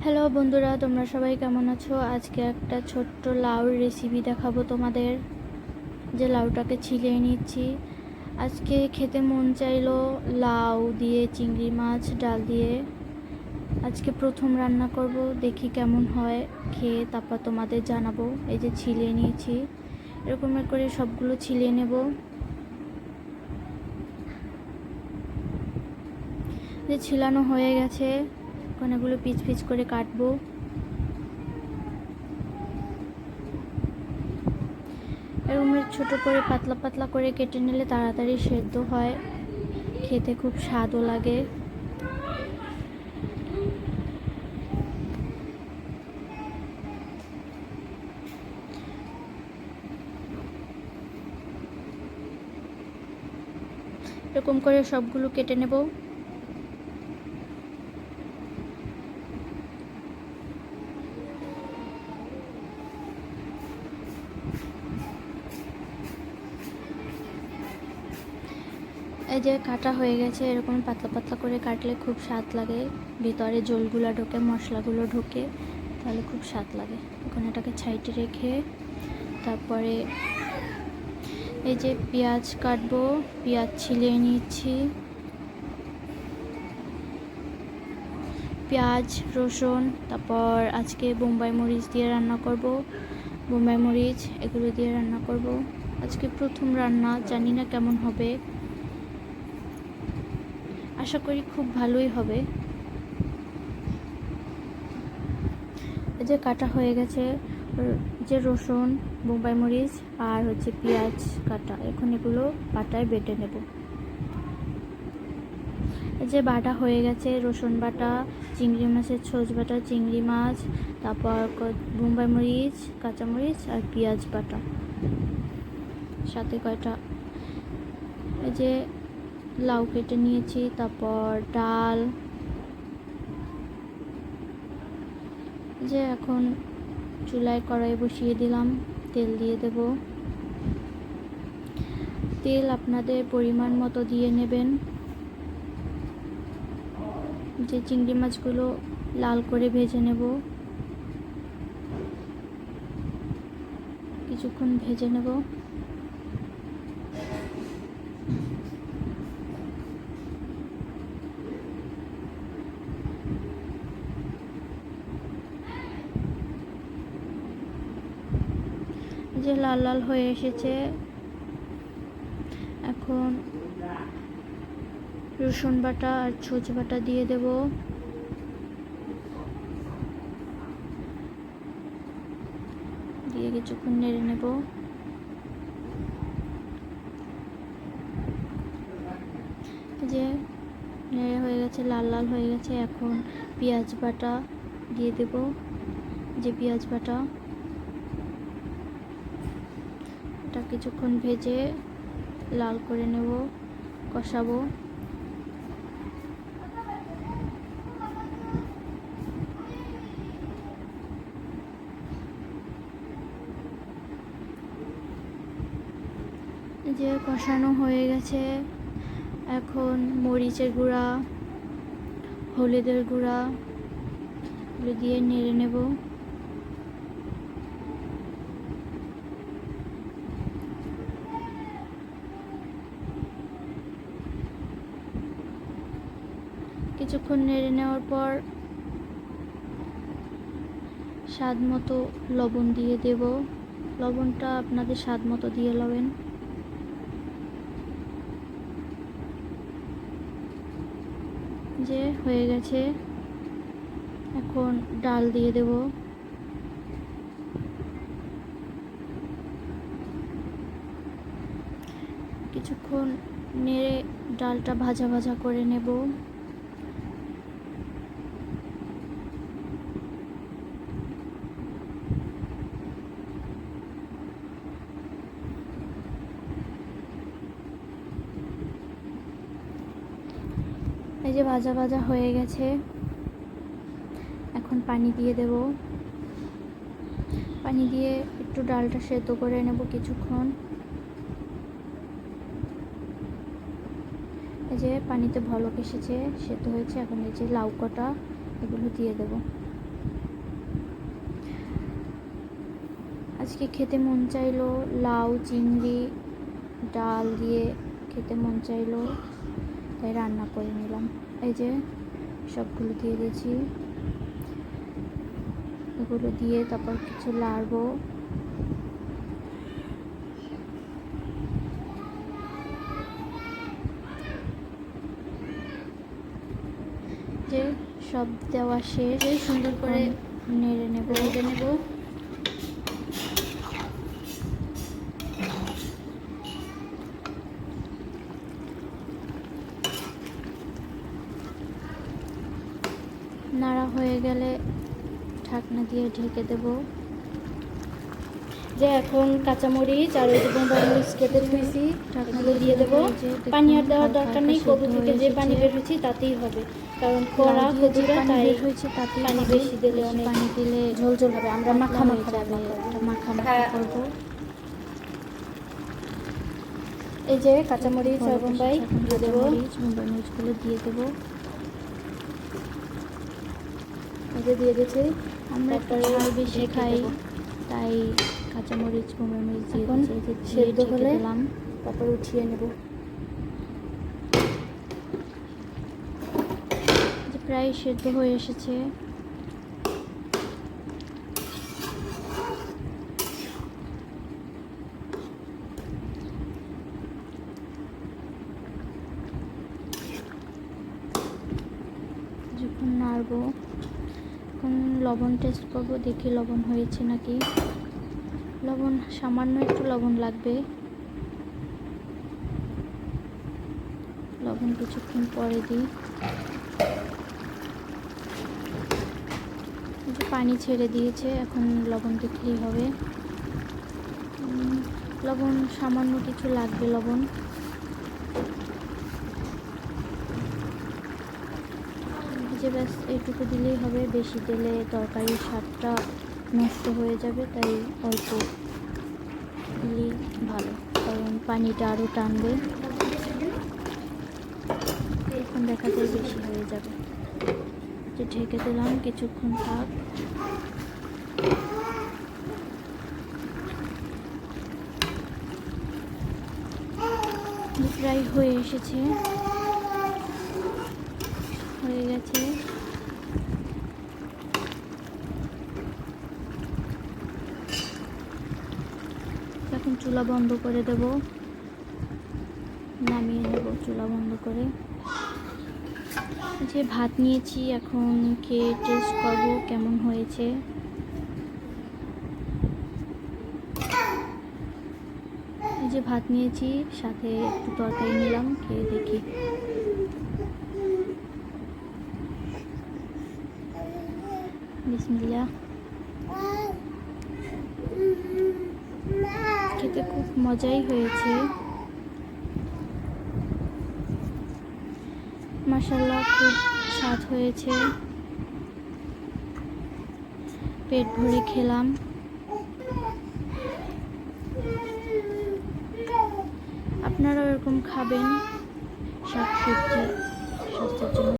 Hello বন্ধুরা, তোমরা সবাই কেমন আছো? আজকে একটা ছোট্ট লাউর রেসিপি দেখাবো তোমাদের। যে লাউটাকে ছিলিয়ে নিচ্ছি। আজকে খেতে মন চাইলো লাউ দিয়ে চিংড়ি মাছ, ডাল দিয়ে। আজকে প্রথম রান্না করব, দেখি কেমন হয়, খেয়ে তারপর তোমাদের জানাব। এই যে ছিলিয়ে নিয়েছি। এরকম করে সবগুলো ছিলিয়ে নেব। যে ছিলানো হয়ে গেছে এগুলো পিচ পিচ করে কাটবো। এরকম ছোট করে পাতলা পাতলা করে কেটে নিলে তাড়াতাড়ি সেদ্ধ হয়। খেতে খুব স্বাদও লাগে। এরকম করে সবগুলো কেটে নেব। এই যে কাটা হয়ে গেছে, এরকম পাতলা পাতলা করে কাটলে খুব স্বাদ লাগে। ভিতরে জলগুলো ঢোকে, মশলাগুলো ঢোকে, তাহলে খুব স্বাদ লাগে। এখন এটাকে ছাইটে রেখে তারপরে এই যে পেঁয়াজ কাটবো, পেঁয়াজ ছিলিয়ে নিচ্ছি। পেঁয়াজ, রসুন, তারপর আজকে বোম্বাই মরিচ দিয়ে রান্না করব। বোম্বাই মরিচ, এগুলো দিয়ে রান্না করব। আজকে প্রথম রান্না, জানি না কেমন হবে। আশা করি খুব ভালোই হবে। এই যে কাটা হয়ে গেছে, যে রসুন, বোম্বাই মরিচ আর হচ্ছে পেঁয়াজ কাটা। এখন এগুলো বাটায় বেটে নেব। এই যে বাটা হয়ে গেছে, রসুন বাটা, চিংড়ি মাছের ছোচ বাটা, চিংড়ি মাছ, তারপর বোম্বাই মরিচ কাঁচামরিচ আর পেঁয়াজ বাটা। সাথে কয়টা? এই যে লাউ কেটে নিয়েছি, তারপর ডাল। যে এখন চুলায় কড়াই বসিয়ে দিলাম, তেল দিয়ে দেব। তেল আপনাদের পরিমাণ মতো দিয়ে নেবেন। যে চিংড়ি মাছগুলো লাল করে ভেজে নেব। কিছুক্ষণ ভেজে নেব। যে লাল লাল হয়ে এসেছে। এখন রসুন বাটা আর ছোচ বাটা দিয়ে দেব। দিয়ে কিছুক্ষণ নেড়ে নেব। যে নেড়ে হয়ে গেছে, লাল লাল হয়ে গেছে। এখন পেঁয়াজ বাটা দিয়ে দেব। যে পেঁয়াজ বাটা। এটা কিছুক্ষণ ভেজে লাল করে নেব, কষাবো। যে কষানো হয়ে গেছে, এখন মরিচের গুঁড়া, হলুদের গুঁড়া দিয়ে নেড়ে নেব। কিছুক্ষণ নেড়ে নেওয়ার পর স্বাদ মতো লবণ দিয়ে দেব। লবণটা আপনাদের স্বাদ মতো দিয়ে লবেন। যে হয়ে গেছে, এখন ডাল দিয়ে দেব। কিছুক্ষণ নেড়ে ডালটা ভাজা ভাজা করে নেব। এই যে ভাজা ভাজা হয়ে গেছে। এখন পানি দিয়ে দেব। পানি দিয়ে একটু ডালটা সেদ্ধ করে নেব কিছুক্ষণ। এই যে পানিতে ভলক এসেছে, সেদ্ধ হয়েছে। এখন এই যে লাউ কটা, এগুলো দিয়ে দেব। আজকে খেতে মন চাইলো লাউ, চিংড়ি, ডাল দিয়ে খেতে মন চাইলো। তাই রান্না করে নিলাম। এই যে সবগুলো দিয়ে দিয়েছি। এগুলো দিয়ে তারপর কিছু লাড়বো। যে সব দেওয়া শেষ সুন্দর করে নেড়ে নেব। ভেজে নেব। নাড়া হয়ে গেলে ঢাকনা দিয়ে ঢেকে দেব। যে এখন কাঁচামরিচ আর ওই মরিচ কেটে ধুয়েছি ঢাকনাগুলো দিয়ে দেবো। পানি আর দেওয়ার দরকার নেই কদু থেকে যে পানি বের হয়েছে তাতেই হবে। কারণ কড়া কচুরা পানি তাই হয়েছে তাতে পানি বেশি দিলে অনেক পানি দিলে ঝোল ঝোল হবে। আমরা মাখা মাখা যাবে। মাখা মাখা হ্যাঁ। করব। এই যে কাঁচামরিচ আর বোম্বাই দিয়ে দেবো। বোম্বাই মরিচগুলো দিয়ে দেবো। যে দিয়ে দিয়েছি। আমরা ঝাল বেশি খাই। তাই কাঁচামরিচ কুমড়ো মরিচ এখন সেদ্ধ হলে দিলাম। তারপর উঠিয়ে নেব। যে প্রায় সেদ্ধ হয়ে এসেছে। লবণ টেস্ট করব, দেখি লবণ হয়েছে নাকি। লবণ, সামান্য একটু লবণ লাগবে। লবণ কিছুক্ষণ পরে দিই। পানি ছেড়ে দিয়েছে, এখন লবণ দেখলেই হবে। লবণ সামান্য কিছু লাগবে, লবণ এই যে ব্যাস এইটুকু দিলেই হবে, বেশি দিলে তরকারির স্বাদটা নষ্ট হয়ে যাবে, তাই অল্প দিলেই ভালো, কারণ পানিটা আরও টানবে। এখন দেখা যায় বেশি হয়ে যাবে। যে ঢেকে দিলাম, কিছুক্ষণ থাক। প্রায় হয়ে এসেছে। হয়ে এখন চুলা বন্ধ করে দেব। নামিয়ে নেব চুলা বন্ধ করে। যে ভাত নিয়েছি এখন খেয়ে টেস্ট করব কেমন হয়েছে। যে ভাত নিয়েছি, সাথে একটু তরকারি নিলাম, খেয়ে দেখি বিসমিল্লাহ খেতে খুব মজাই হয়েছে মাসাল্লাহ খুব স্বাদ হয়েছে পেট ভরে খেলাম আপনারাও এরকম খাবেন শাক সবজি স্বাস্থ্যের জন্য